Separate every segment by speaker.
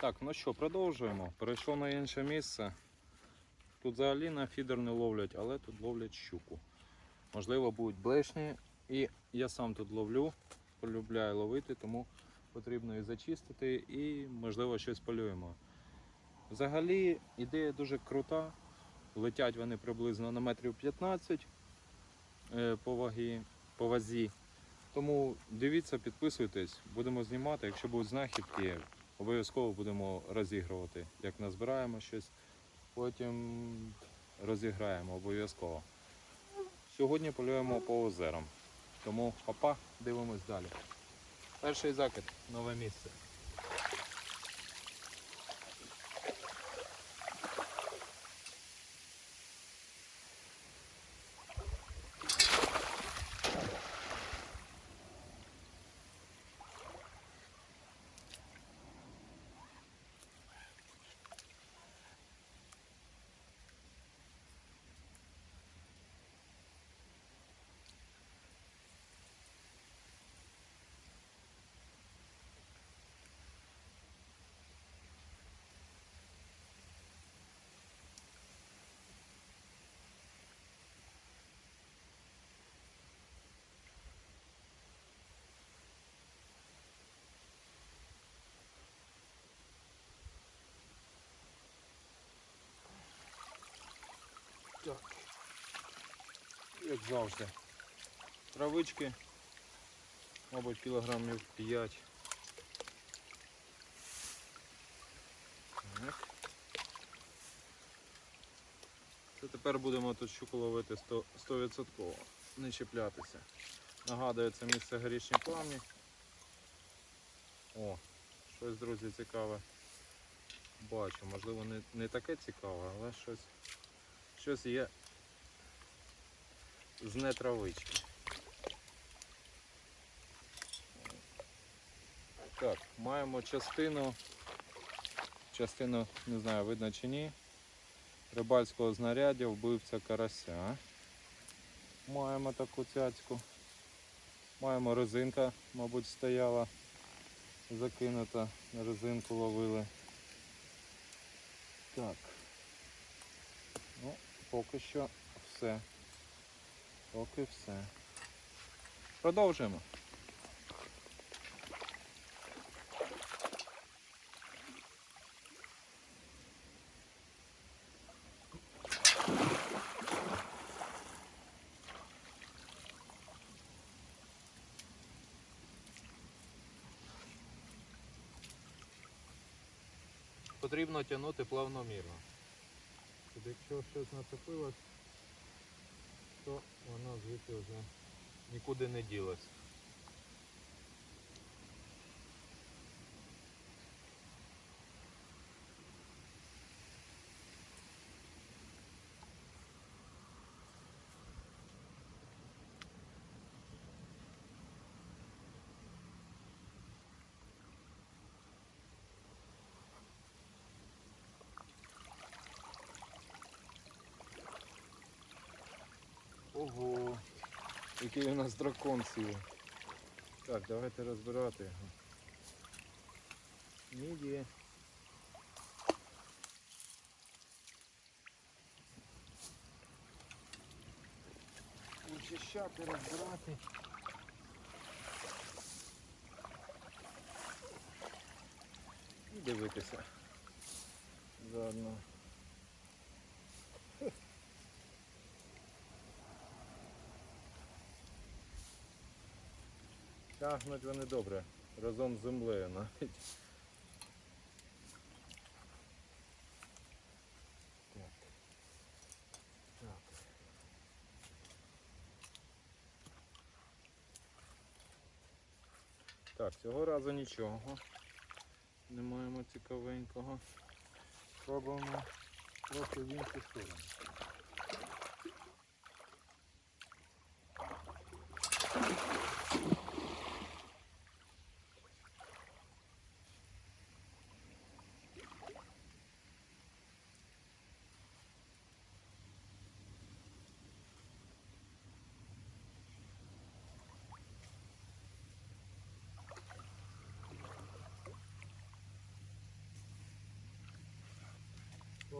Speaker 1: Так, ну що, продовжуємо. Перейшов на інше місце. Тут взагалі на фідер не ловлять, але тут ловлять щуку. Можливо, будуть блешні. І я сам тут ловлю, полюбляю ловити, тому потрібно і зачистити, і можливо щось полюємо. Взагалі ідея дуже крута. Летять вони приблизно на метрів 15 е, по, вагі, по вазі. Тому дивіться, підписуйтесь, будемо знімати. Якщо будуть знахідки, обов'язково будемо розігрувати. Як назбираємо щось, потім розіграємо обов'язково. Сьогодні полюємо по озерам. Тому папа, дивимось далі. Перший закид, нове місце. Так. Як завжди. Травички, мабуть, кілограмів 5. Так. Це тепер будемо тут щуку ловити 100%, 100% не чіплятися. Нагадую, це місце горішні пламні. О, щось, друзі, цікаве. Бачу, можливо, не, не таке цікаве, але щось, щось є з нетравички. Так, маємо частину, частину, не знаю, видно чи ні, рибальського знаряддя вбивця карася. Маємо таку цяцьку. Маємо резинка, мабуть, стояла закинута, резинку ловили. Так. Поки що все. Поки все. Продовжуємо. Потрібно тягнути плавномірно. Якщо щось нацепилось, то воно звідти вже нікуди не ділось. Ого, який у нас дракон сів. Так, давайте розбирати його. Міді. Вичищати, розбирати. І дивитися. Заодно. Тягнуть вони добре, разом з землею навіть. Так. Цього разу нічого. Не маємо цікавенького. Пробуємо трохи в іншу сторону.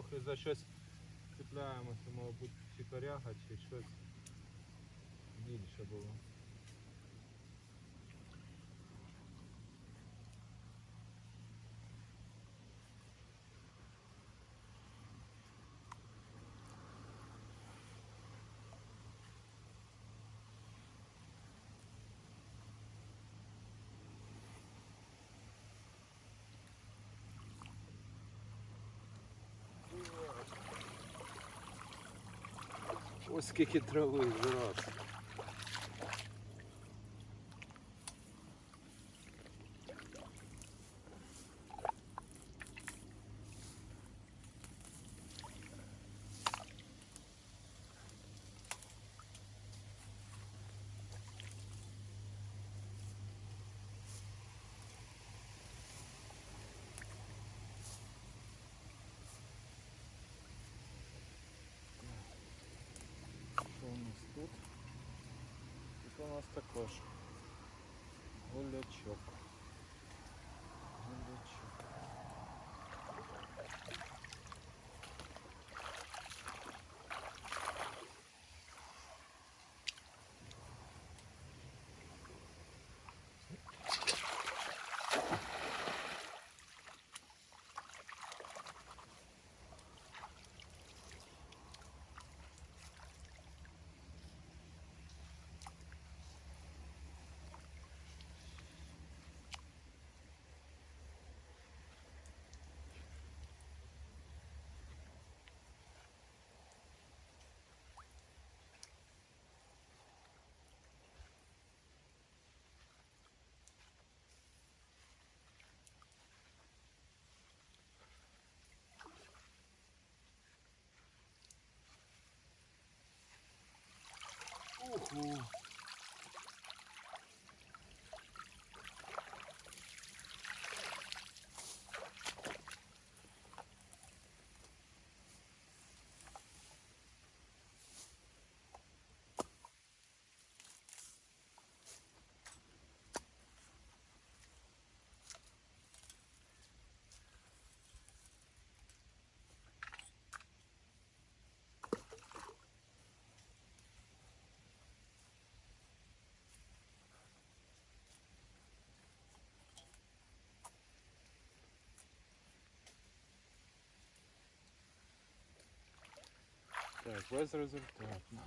Speaker 1: Трохи за щось цепляємося, мабуть, чи коряга, чи щось більше було. Ось скільки трави зараз. Нас також гулячок. cool. Так, безрезультатно.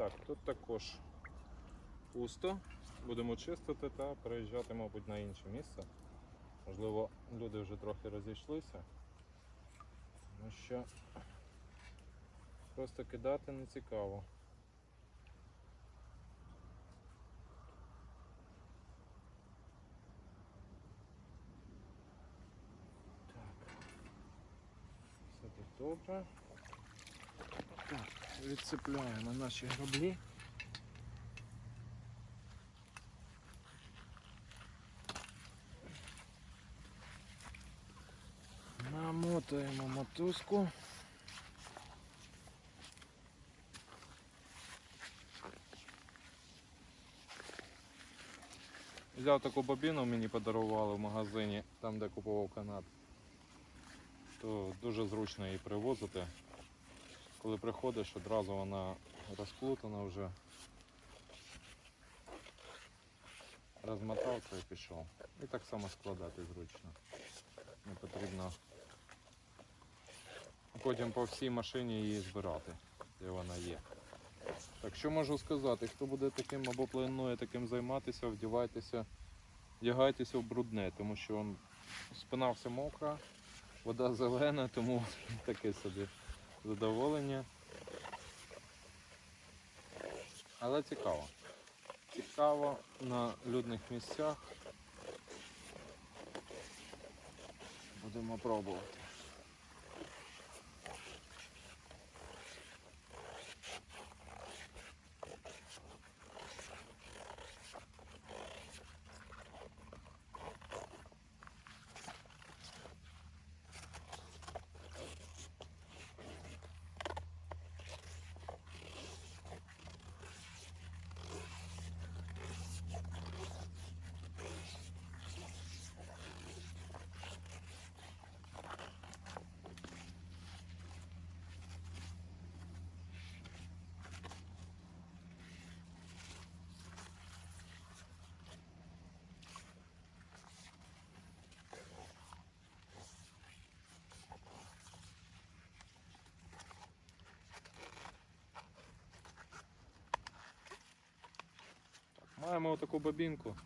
Speaker 1: Так, тут також пусто. Будемо чистити та переїжджати, мабуть, на інше місце. Можливо, люди вже трохи розійшлися. Тому що просто кидати не цікаво. Так. Все тут добре. Так, відцепляємо наші граблі. Намотуємо мотузку. Взяв таку бобіну, мені подарували в магазині, там де купував канат, то дуже зручно її привозити. Коли приходиш, одразу вона розплутана вже. Розмотав це і пішов. І так само складати зручно. Не потрібно потім по всій машині її збирати, де вона є. Так що можу сказати, хто буде таким або планує таким займатися, вдівайтеся, вдягайтеся в брудне, тому що спина вся мокра, вода зелена, тому таке собі задоволення. Але цікаво. Цікаво на людних місцях. Будемо пробувати. Маємо отаку бобінку,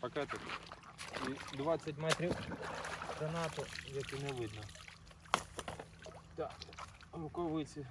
Speaker 1: пакетик і 20 метрів гранату, які не видно. Так, рукавиці.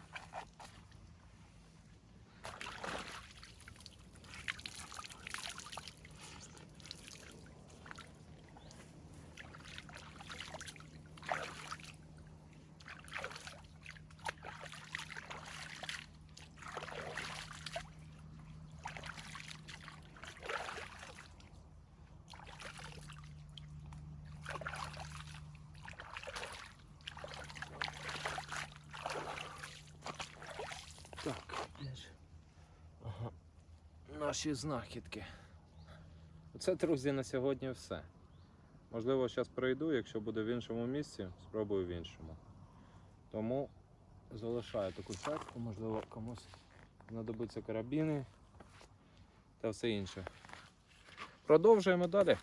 Speaker 1: Наші знахідки. Це, друзі, на сьогодні все. Можливо, зараз пройду, якщо буде в іншому місці, спробую в іншому. Тому залишаю таку чатку, можливо, комусь знадобиться карабіни та все інше. Продовжуємо далі.